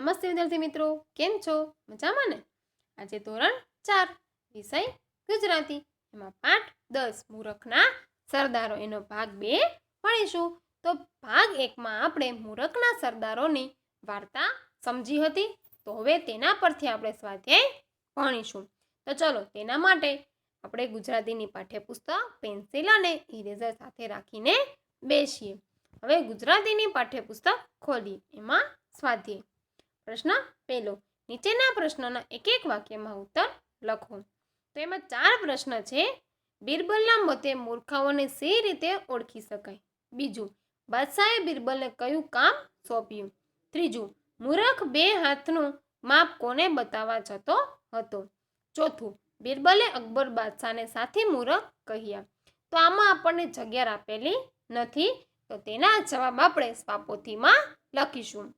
નમસ્તે વિદ્યાર્થી મિત્રો, કેમ છો? મજામાં ને? આજે ધોરણ ચાર, વિષય ગુજરાતી. એમાં પાઠ દસ, મૂરખના સરદારો. એનો ભાગ બે ભણીશું. તો ભાગ એકમાં આપણે મૂરખના સરદારોની વાર્તા સમજી હતી. તો હવે તેના પરથી આપણે સ્વાધ્યાય ભણીશું. તો ચલો, તેના માટે આપણે ગુજરાતીની પાઠ્યપુસ્તક, પેન્સિલ અને ઇરેઝર સાથે રાખીને બેસીએ. હવે ગુજરાતીની પાઠ્યપુસ્તક ખોલી એમાં સ્વાધ્યાય. પ્રશ્ન પહેલો. નીચેના પ્રશ્નોના એક એક વાક્યમાં ઉત્તર લખો. તો એમાં ચાર પ્રશ્ન છે. બિરબલના મતે મૂર્ખાઓને સે રીતે ઓળખી શકાય. બીજું, બાદશાહે બિરબલને કયું કામ સોંપ્યું? ત્રીજું, મૂરખ બે હાથનું માપ કોને બતાવવા જતો હતો? ચોથું, બિરબલે અકબર બાદશાહને સાથી મૂરખ કહ્યા. તો આમાં આપણને જગ્યા આપેલી નથી. તો તેના જવાબ આપણે સ્વાપોથીમાં લખીશું.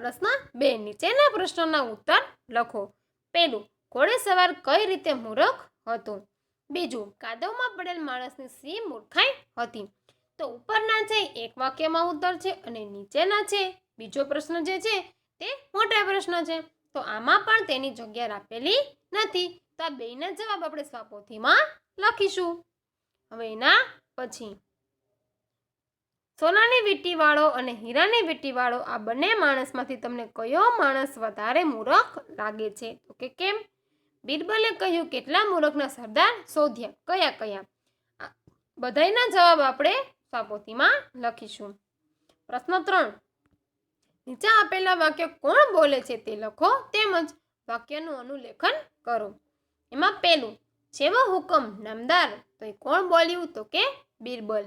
પ્રશ્ન બે. નીચેના પ્રશ્નોના ઉત્તર લખો. પહેલું ઘોડેસવાર કઈ રીતે મૂરખ હતો? બીજું, કાદવમાં પડેલ માણસની સી મૂર્ખાઈ હતી. તો ઉપરના છે, એક વાક્યમાં ઉત્તર છે અને નીચેના છે, બીજો પ્રશ્ન જે છે તે મોટા પ્રશ્ન છે. તો આમાં પણ તેની જગ્યા આપેલી નથી. તો આ બેના જવાબ આપણે સ્વાપોથીમાં લખીશું. હવે એના પછી સોનાની વીંટીવાળો અને હીરાની વીંટીવાળો આ બંને માણસમાંથી તમને કયો માણસ વધારે મૂરખ લાગે છે? તો કે કેમ? બિરબલે કહ્યું, કેટલા મૂરખના સરદાર શોધ્યા? કયા કયા? બધાના જવાબ આપણે સાપોતીમાં લખીશું. પ્રશ્ન ત્રણ. નીચે આપેલા વાક્ય કોણ બોલે છે તે લખો તેમજ વાક્યનું અનુલેખન કરો. એમાં પહેલું, જેવો હુકમ નામદાર તો એ કોણ બોલ્યું? તો કે બિરબલ.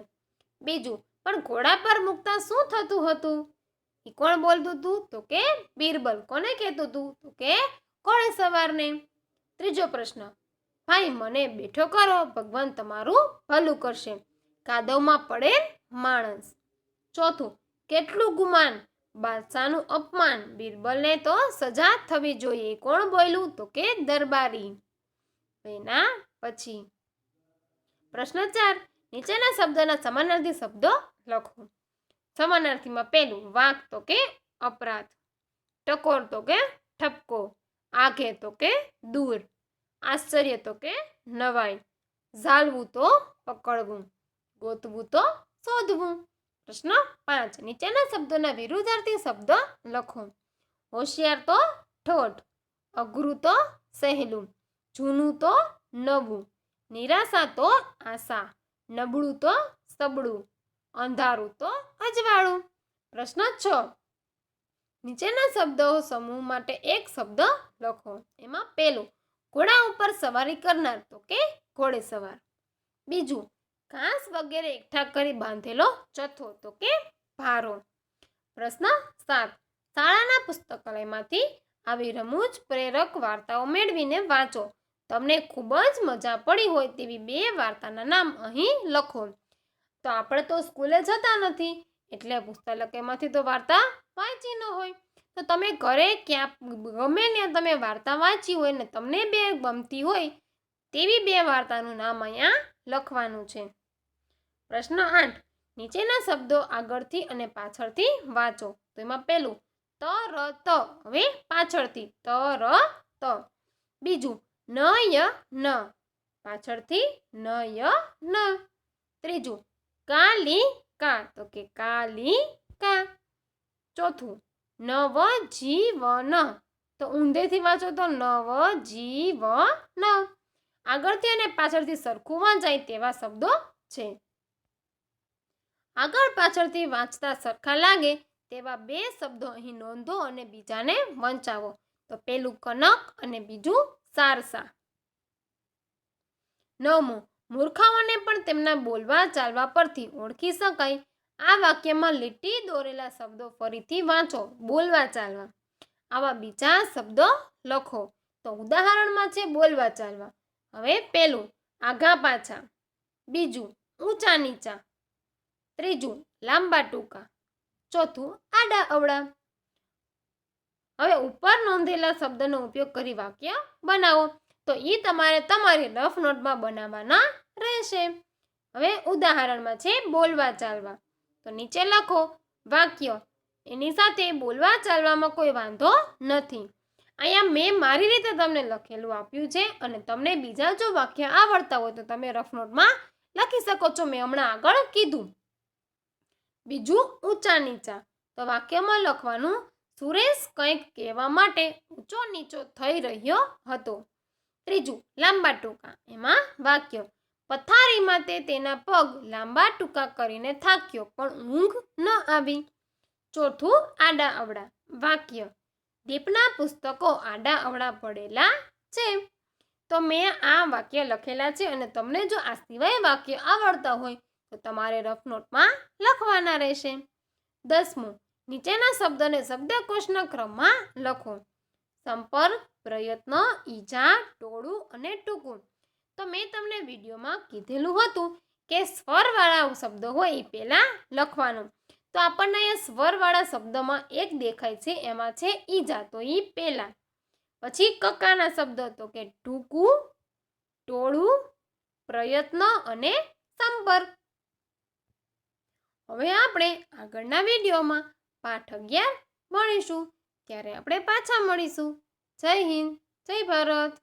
બીજું પણ ઘોડા પર મૂકતા શું થતું હતું? એ કોણ બોલતું હતું તો કે બીરબલ કોને કહેતું હતું તો કે ઘોડે સવારને? ત્રીજો પ્રશ્ન, ભાઈ મને બેઠો કરો, ભગવાન તમારું ભલું કરશે. કાદવમાં પડે માણસ. ચોથું, કેટલું ગુમાન? બાદશાહનું અપમાન. બીરબલને તો સજા થવી જોઈએ. કોણ બોલ્યું તો કે દરબારી? એના પછી, પ્રશ્ન ચાર, નીચેના શબ્દના સમાનાર્થી શબ્દો લખો. સમાનાર્થીમાં પહેલું વાંક તો કે અપરાધ. ટકોર તો કે ઠપકો. આઘે તો કે દૂર. આશ્ચર્ય તો કે નવાઈ. ઝાલવું તો પકડવું. ગોતવું તો શોધવું. પ્રશ્ન પાંચ. નીચેના શબ્દોના વિરુદ્ધાર્થી શબ્દ લખો. હોશિયાર તો ઠોઠ. અઘરું તો સહેલું. જૂનું તો નવું. નિરાશા તો આશા. નબળું તો સબળું. અંધારું તો અજવાળું. પ્રશ્ન છ. નીચેના શબ્દો સમૂહ માટે એક શબ્દ લખો. એમાં પહેલું, ઘોડા ઉપર સવારી કરનાર, તો કે ઘોડે સવાર. બીજું, ઘાસ વગેરે એકઠા કરી બાંધેલો જથ્થો, તો કે ભારો. પ્રશ્ન સાત, શાળાના પુસ્તકાલયમાંથી આવી રમૂજ, પ્રેરક વાર્તાઓ મેળવીને વાંચો. તમને ખૂબ જ મજા પડી હોય તેવી બે વાર્તાના નામ અહીં લખો. તો આપણે તો સ્કૂલે જતા નથી. એટલે પુસ્તકાલયમાંથી તો વાર્તા વાંચી ન હોય. તો તમે ઘરે ક્યાં ગમે ત્યાં તમે વાર્તા વાંચી હોય ને તમને બે ગમતી હોય, તેવી બે વાર્તાનું નામ અહીંયા લખવાનું છે. પ્રશ્ન આઠ. નીચેના શબ્દો આગળથી અને પાછળથી વાંચો. તો એમાં પહેલું, ત, ર, ત. હવે પાછળથી, ત, ર, ત. બીજું, ન, ય, ન. પાછળથી, ન, ય, ન. ત્રીજું કાલી કા, તો કે કાલી કા. ચોથું નવ જીવન તો ઊંધેથી વાંચો તો નવ જીવન આગળથી અને પાછળથી સરખું વાંચાય તેવા શબ્દો છે. આગળ પાછળથી વાંચતા સરખા લાગે તેવા બે શબ્દો અહીં નોંધો અને બીજાને વંચાવો. તો પેલું કનક અને બીજું સારસા. નવમું મૂર્ખાઓને પણ તેમના બોલવા ચાલવા પરથી ઓળખી શકાય. આ વાક્યમાં લીટી દોરેલા શબ્દો ફરીથી વાંચો, બોલવા ચાલવા. આવા બીજા શબ્દો લખો. તો ઉદાહરણમાં છે, બોલવા ચાલવા. હવે પેલું, આઘા પાછા. બીજું, ઊંચા નીચા. ત્રીજું, લાંબા ટૂંકા. ચોથું, આડા અવળા. હવે ઉપર નોંધેલા શબ્દનો ઉપયોગ કરી વાક્ય બનાવો. તો એ તમારે તમારી રફ નોટમાં બનાવવાના રહેશે. હવે ઉદાહરણમાં છે બોલવા ચાલવા. તો નીચે લખો વાક્ય. એની સાથે બોલવા ચાલવામાં કોઈ વાંધો નથી. અહીંયા મેં મારી રીતે તમને લખેલું આપ્યું છે અને તમને બીજા જો વાક્ય આવડતા હોય તો તમે રફનોટમાં લખી શકો છો. મેં હમણાં આગળ કીધું. બીજું ઊંચા નીચા. તો વાક્યમાં લખવાનું સુરેશ કંઈક કહેવા માટે ઊંચો નીચો થઈ રહ્યો હતો. ત્રીજું લાંબા ટૂંકા. એમાં વાક્ય. પથારીમાં તે તેના પગ લાંબા ટૂંકા કરીને થાક્યો, પણ ઊંઘ ન આવી. ચોથું આડા અવડા વાક્ય. દીપના પુસ્તકો આડા અવડા પડેલા છે. તો મેં આ વાક્ય લખેલા છે અને તમને જો આ સિવાય વાક્ય આવડતા હોય, તો તમારે રફ નોટમાં લખવાના રહેશે. દસમું, નીચેના શબ્દને શબ્દકોશના ક્રમમાં લખો. સંપર્ક, પ્રયત્ન, ઈજા, ટોળું અને ટૂંકું. તો મેં તમને વિડીયોમાં કીધેલું હતું કે સ્વરવાળા શબ્દો હોય એ પહેલાં લખવાનું. તો આપણને અહીંયા સ્વરવાળા શબ્દમાં એક દેખાય છે, એમાં છે ઈજા તો એ પહેલાં. પછી કકાના શબ્દો તો કે ટૂંકું, ટોળું, પ્રયત્ન અને સંપર્ક. હવે આપણે આગળના વિડીયોમાં પાઠ અગિયાર ભણીશું. ત્યારે આપણે પાછા મળીશું. જય હિન્દ, જય ભારત.